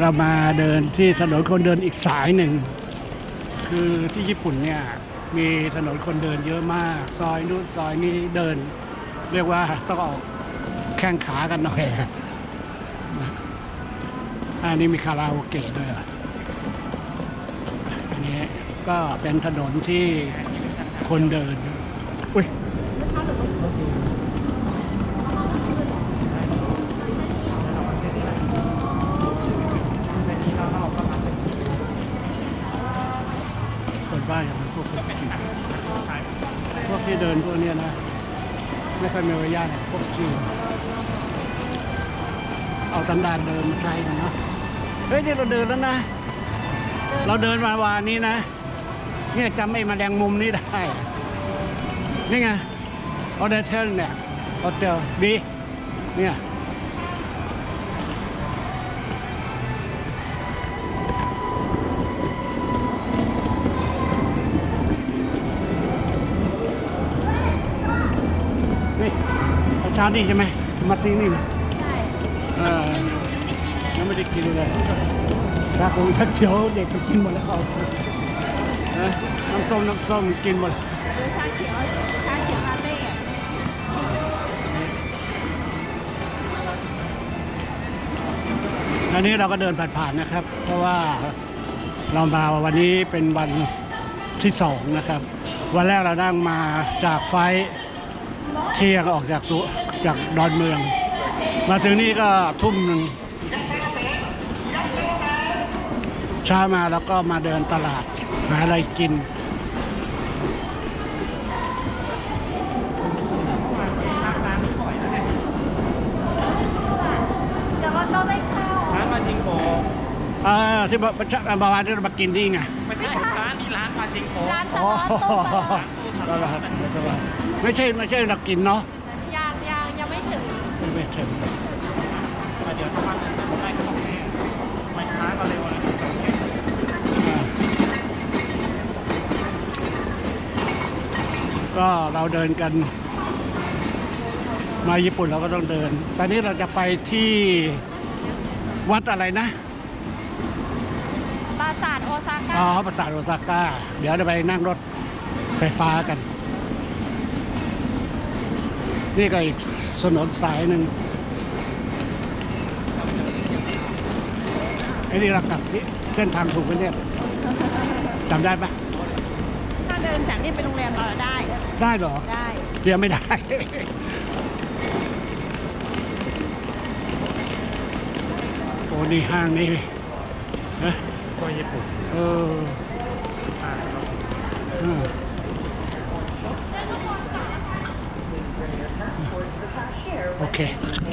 เรามาเดินที่ถนนคนเดินอีกสายหนึ่ง คือที่ญี่ปุ่นเนี่ยมีถนนคนเดินเยอะมาก ซอยนู้นซอยนี้เดิน เรียกว่าต้องออกแข้งขากันหน่อยอันนี้มีคาราโอเกะด้วยออันนี้ก็เป็นถนนที่คนเดิน อุ้ย บ้านอย่างพวกคนจีนพวกที่เดินพวกเนี้ยนะ ไม่ค่อยมีมารยาทพวกจีนเอาสันดานเดินมาใช้กันเนาะเฮ้ยนี่เราเดินแล้วนะ เราเดินมาวานนี้นะ เนี่ยจำไอ้มาแดงมุมนี้ได้ นี่ไงออเดเทลเนี่ยโฮเทลบีเนี่ย เอาเช้านี่ใช่ไหมมาตีนี่นะใช่เออยังไม่ได้กินเลยถ้าคงถ้าเขียวเด็กก็กินหมดแล้วเอานะน้ำส้มน้ำส้มกินหมดดูชาเขียวชาเขียวลาเต้อะอันนี้เราก็เดินผ่านๆนะครับ เพราะว่าเรามาวันนี้เป็นวันที่สองนะครับ วันแรกเรานั่งมาจากไฟท์เชียงออกจากสุ จากดอนเมือง มาถึงนี่ก็ทุ่มหนึ่งเช้ามาแล้วก็มาเดินตลาด หาอะไรกินเดี๋ยวเราต้องได้เข้าร้านปาจิงโกเออที่บอกเมื่อวานที่เรามากินนี่ไง ไม่ใช่ร้านนี้ร้านปาจิงโกร้านสอ๋อล็อตต้มอะไม่ใช่ไม่ใช่เรากินเนาะ ยังยังยังไม่ถึง ไม่ถึงเดี๋ยวถ้ามันได้ก็ต้องแน่ไม่ช้าก็เร็วนะก็เราเดินกัน มาญี่ปุ่นเราก็ต้องเดิน ตอนนี้เราจะไปที่วัดอะไรนะ ปราสาทโอซาก้า อ๋อ ปราสาทโอซาก้า เดี๋ยวจะไปนั่งรถไฟฟ้ากัน นี่ก็อีกถนนสายหนึ่งไอ้นี่เรากลับที่เส้นทางถูกกันเนี่ยจำได้ปะถ้าเดินจากนี่ไปโรงแรมเราได้ ได้เหรอ ได้ เดี๋ยวไม่ได้ โอ้นี่ห้างนี่นะตัวญี่ปุ่นเออ Okay.